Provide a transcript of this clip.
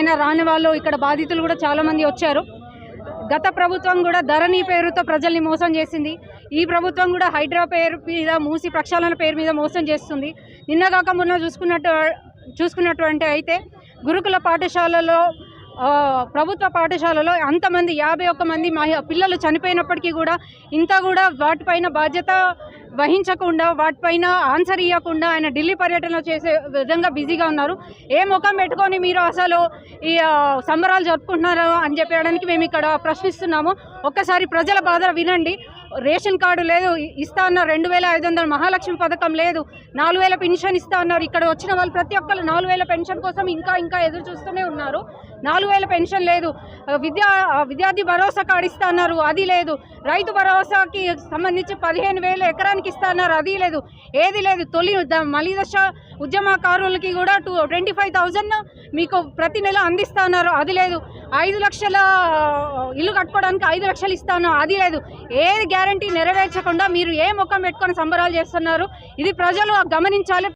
అయినా రాని వాళ్ళు ఇక్కడ బాధితులు కూడా చాలామంది వచ్చారు. గత ప్రభుత్వం కూడా ధరణి పేరుతో ప్రజల్ని మోసం చేసింది. ఈ ప్రభుత్వం కూడా హైడ్రా పేరు మీద మూసి ప్రక్షాళన పేరు మీద మోసం చేస్తుంది. నిన్నగాక మొన్న చూసుకున్నట్టు చూసుకున్నటువంటి అయితే గురుకుల పాఠశాలలో ప్రభుత్వ పాఠశాలలో అంతమంది యాభై ఒక్క మంది మహి పిల్లలు చనిపోయినప్పటికీ కూడా ఇంత కూడా వాటిపైన బాధ్యత వహించకుండా వాటిపైన ఆన్సర్ ఇవ్వకుండా ఆయన ఢిల్లీ పర్యటన చేసే విధంగా బిజీగా ఉన్నారు. ఏ ముఖం పెట్టుకొని మీరు అసలు ఈ సంబరాలు జరుపుకుంటున్నారు అని చెప్పడానికి మేము ఇక్కడ ప్రశ్నిస్తున్నాము. ఒక్కసారి ప్రజల బాధ వినండి. రేషన్ కార్డు లేదు ఇస్తా అన్నారు. రెండు వేల ఐదు వందల మహాలక్ష్మి పథకం లేదు. నాలుగు వేల పెన్షన్ ఇస్తా అన్నారు. ఇక్కడ వచ్చిన వాళ్ళు ప్రతి ఒక్కరు నాలుగు వేల పెన్షన్ కోసం ఇంకా ఇంకా ఎదురు చూస్తూనే ఉన్నారు. నాలుగు వేల పెన్షన్ లేదు. విద్యా విద్యార్థి భరోసా కార్డు ఇస్తా అన్నారు. అది లేదు. రైతు భరోసాకి సంబంధించి పదిహేను వేలు ఎకరానికి ఇస్తా అన్నారు. అది లేదు. ఏది లేదు. తొలి ద- ఉద్యమకారులకి కూడా టూ ట్వంటీ ఫైవ్ థౌజండ్ మీకు ప్రతి నెల అందిస్తా అన్నారు. అది లేదు. ఐదు లక్షల ఇల్లు కట్టుకోవడానికి ఐదు లక్షలు ఇస్తాను. అది లేదు. ఏది గ్యారంటీ నెరవేర్చకుండా మీరు ఏ ముఖం పెట్టుకొని సంబరాలు చేస్తున్నారు? ఇది ప్రజలు గమనించాలి.